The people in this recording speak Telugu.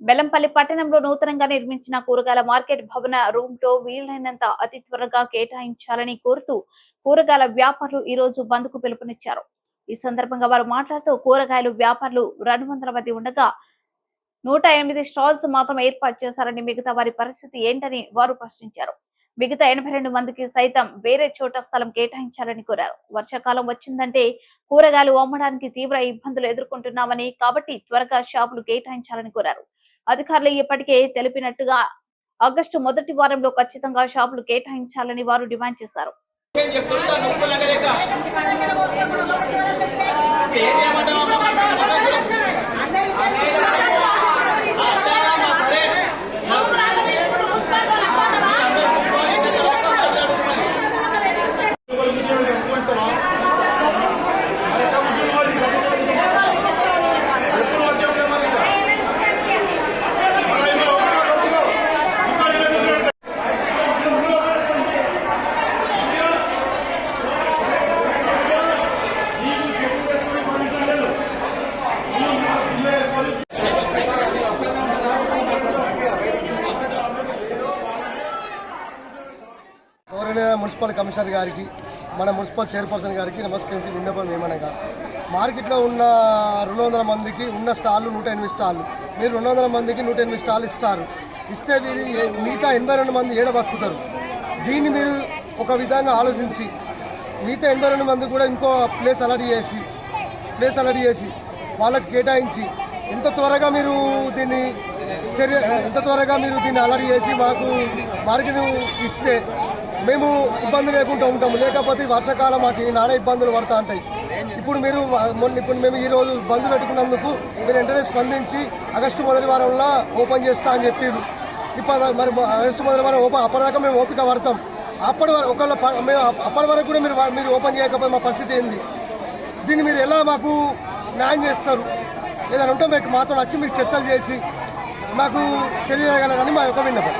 బెల్లంపల్లి పట్టణంలో నూతనంగా నిర్మించిన కూరగాయల మార్కెట్ భవన రూమ్తో వీలైనంత అతి త్వరగా కేటాయించాలని కోరుతూ కూరగాయల వ్యాపారులు ఈ రోజు బంద్కు పిలుపునిచ్చారు. ఈ సందర్భంగా వారు మాట్లాడుతూ కూరగాయలు వ్యాపారులు రెండు వందల మంది ఉండగా నూట ఎనిమిది స్టాల్స్ మాత్రం ఏర్పాటు చేశారని మిగతా వారి పరిస్థితి ఏంటని వారు ప్రశ్నించారు. మిగతా ఎనభై రెండు మందికి సైతం వేరే చోట స్థలం కేటాయించాలని కోరారు. వర్షాకాలం వచ్చిందంటే కూరగాయలు అమ్మడానికి తీవ్ర ఇబ్బందులు ఎదుర్కొంటున్నామని కాబట్టి త్వరగా షాపులు కేటాయించాలని కోరారు. అధికారులు ఇప్పటికే తెలిపినట్టుగా ఆగస్టు మొదటి వారంలో ఖచ్చితంగా షాపులు కేటాయించాలని వారు డిమాండ్ చేశారు. గౌరవనీయ మున్సిపల్ కమిషనర్ గారికి మన మున్సిపల్ చైర్పర్సన్ గారికి నమస్కరించి విన్నపం ఏమనగా మార్కెట్లో ఉన్న రెండు వందల మందికి ఉన్న స్టాళ్ళు నూట ఎనిమిది స్టాళ్ళు. మీరు రెండు వందల మందికి నూట ఎనిమిది స్టాళ్ళు ఇస్తారు. ఇస్తే వీరి మిగతా ఎనభై రెండు మంది ఏడ బతుకుతారు? దీన్ని మీరు ఒక విధంగా ఆలోచించి మిగతా ఎనభై రెండు మంది కూడా ఇంకో ప్లేస్ అలర్ట్ చేసి ప్లేస్ అలర్ట్ చేసి వాళ్ళకి కేటాయించి ఎంత త్వరగా మీరు దీన్ని చర్య ఎంత త్వరగా మీరు దీన్ని అలర్ట్ చేసి మాకు మార్కెట్ ఇస్తే మేము ఇబ్బంది లేకుండా ఉంటాము. లేకపోతే వర్షాకాలం మాకు ఈ నానా ఇబ్బందులు పడతా ఉంటాయి. ఇప్పుడు మీరు మొన్న ఇప్పుడు మేము ఈ రోజు బంద్ పెట్టుకున్నందుకు మీరు వెంటనే స్పందించి ఆగస్టు మొదటి వారంలో ఓపెన్ చేస్తా అని చెప్పారు ఇప్పుడు మరి ఆగస్టు మొదటి వారం ఓపెన్ అప్పటిదాకా మేము ఓపిక పడతాం. అప్పటి వరకు ఒకవేళ మేము అప్పటి వరకు కూడా మీరు మీరు ఓపెన్ చేయకపోతే మా పరిస్థితి ఏంది? దీన్ని మీరు ఎలా మాకు న్యాయం చేస్తారు? ఏదైనా ఉంటే మీకు మాతో వచ్చి మీకు చర్చలు చేసి మాకు తెలియజేయగలరని మా యొక్క విన్నపం.